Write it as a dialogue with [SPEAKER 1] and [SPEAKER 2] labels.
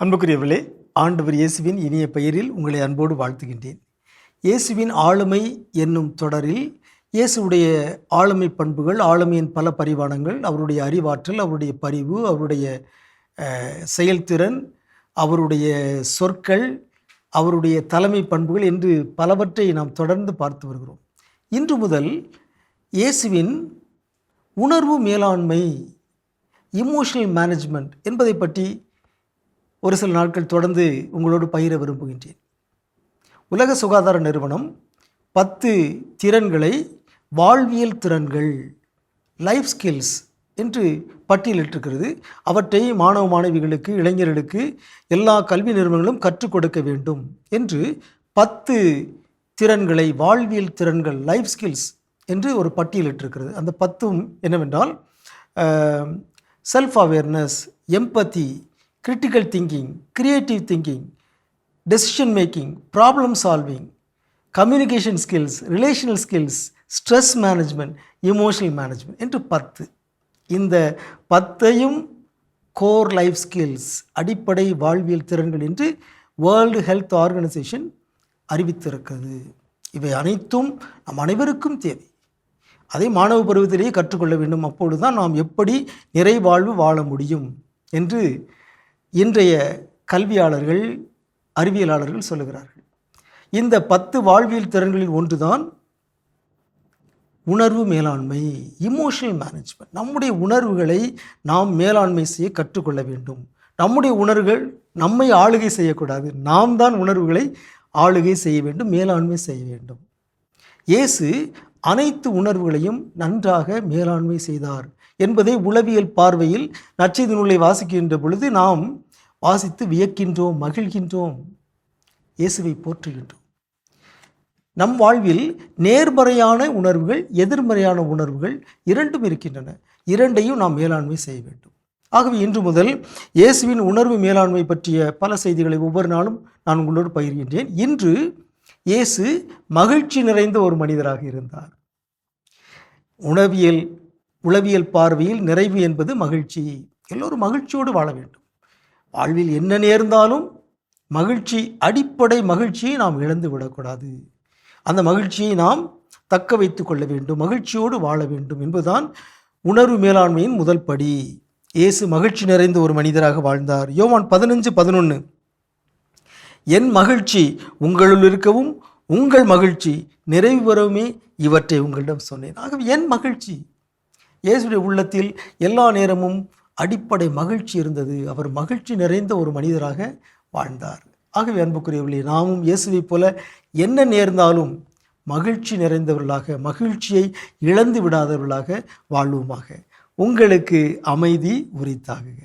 [SPEAKER 1] அன்புக்குரியவர்களே ஆண்டவர் இயேசுவின் இனிய பெயரில் உங்களை அன்போடு வாழ்த்துகின்றேன். இயேசுவின் ஆளுமை என்னும் தொடரில் இயேசுவுடைய ஆளுமை பண்புகள் ஆளுமையின் பல பரிமாணங்கள் அவருடைய அறிவாற்றல் அவருடைய பரிவு அவருடைய செயல்திறன் அவருடைய சொற்கள் அவருடைய தலைமை பண்புகள் என்று பலவற்றை நாம் தொடர்ந்து பார்த்து வருகிறோம். இன்று முதல் இயேசுவின் உணர்வு மேலாண்மை இமோஷனல் மேனேஜ்மெண்ட் என்பதை பற்றி ஒரு சில நாட்கள் தொடர்ந்து உங்களோடு பகிர விரும்புகின்றேன். உலக சுகாதார நிறுவனம் பத்து திறன்களை வாழ்வியல் திறன்கள் லைஃப் ஸ்கில்ஸ் என்று பட்டியலிட்டிருக்கிறது. அவற்றை மாணவ மாணவிகளுக்கு இளைஞர்களுக்கு எல்லா கல்வி நிறுவனங்களும் கற்றுக் கொடுக்க வேண்டும் என்று பத்து திறன்களை வாழ்வியல் திறன்கள் லைஃப் ஸ்கில்ஸ் என்று ஒரு பட்டியலிட்டிருக்கிறது. அந்த பத்தும் என்னவென்றால் self awareness empathy critical thinking creative thinking decision making problem solving communication skills relational skills stress management emotional management என்று பத்து. இந்த பத்தையும் கோர் லைஃப் ஸ்கில்ஸ் அடிப்படை வாழ்வியல் திறன்கள் என்று வேர்ல்டு ஹெல்த் ஆர்கனைசேஷன் அறிவித்திருக்கிறது. இவை அனைத்தும் நம் அனைவருக்கும் தேவை. அதை மாணவ பருவத்திலேயே கற்றுக்கொள்ள வேண்டும். அப்பொழுது தான் நாம் எப்படி நிறைவாழ்வு வாழ முடியும் என்று இன்றைய கல்வியாளர்கள் அறிவியலாளர்கள் சொல்லுகிறார்கள். இந்த பத்து வாழ்வியல் திறன்களில் ஒன்றுதான் உணர்வு மேலாண்மை இமோஷனல் மேனேஜ்மெண்ட் நம்முடைய உணர்வுகளை நாம் மேலாண்மை செய்ய கற்றுக்கொள்ள வேண்டும். நம்முடைய உணர்வுகள் நம்மை ஆளுகை செய்யக்கூடாது. நாம் தான் உணர்வுகளை ஆளுகை செய்ய வேண்டும் மேலாண்மை செய்ய வேண்டும். இயேசு அனைத்து உணர்வுகளையும் நன்றாக மேலாண்மை செய்தார் என்பதை உளவியல் பார்வையில் நற்செய்தி நூலை வாசிக்கின்ற பொழுது நாம் வாசித்து வியக்கின்றோம் மகிழ்கின்றோம் இயேசுவை போற்றுகின்றோம். நம் வாழ்வில் நேர்மறையான உணர்வுகள் எதிர்மறையான உணர்வுகள் இரண்டும் இருக்கின்றன. இரண்டையும் நாம் மேலாண்மை செய்ய வேண்டும். ஆகவே இன்று முதல் இயேசுவின் உணர்வு மேலாண்மை பற்றிய பல செய்திகளை ஒவ்வொரு நாளும் நான் உங்களோடு பகிர்கின்றேன். இன்று இயேசு மகிழ்ச்சி நிறைந்த ஒரு மனிதராக இருந்தார். உணவியல் உளவியல் பார்வையில் நிறைவு என்பது மகிழ்ச்சி. எல்லோரும் மகிழ்ச்சியோடு வாழ வேண்டும். வாழ்வில் என்ன நேர்ந்தாலும் மகிழ்ச்சி அடிப்படை மகிழ்ச்சியை நாம் இழந்து விடக்கூடாது. அந்த மகிழ்ச்சியை நாம் தக்க வைத்து கொள்ள வேண்டும் மகிழ்ச்சியோடு வாழ வேண்டும் என்பதுதான் உணர்வு மேலாண்மையின் முதல் படி. இயேசு மகிழ்ச்சி நிறைந்த ஒரு மனிதராக வாழ்ந்தார். யோவான் பதினஞ்சு பதினொன்று என் மகிழ்ச்சி உங்களுள் இருக்கவும் உங்கள் மகிழ்ச்சி நிறைவு பெறவுமே இவற்றை உங்களிடம் சொன்னேன். ஆகவே என் மகிழ்ச்சி இயேசுடைய உள்ளத்தில் எல்லா நேரமும் அடிப்படை மகிழ்ச்சி இருந்தது. அவர் மகிழ்ச்சி நிறைந்த ஒரு மனிதராக வாழ்ந்தார். ஆகவே அன்புக்குரியவர்களே நாமும் இயேசுவைப் போல என்ன நேர்ந்தாலும் மகிழ்ச்சி நிறைந்தவர்களாக மகிழ்ச்சியை இழந்து விடாதவர்களாக வாழ்வோமாக. உங்களுக்கு அமைதி உரித்தாகுக.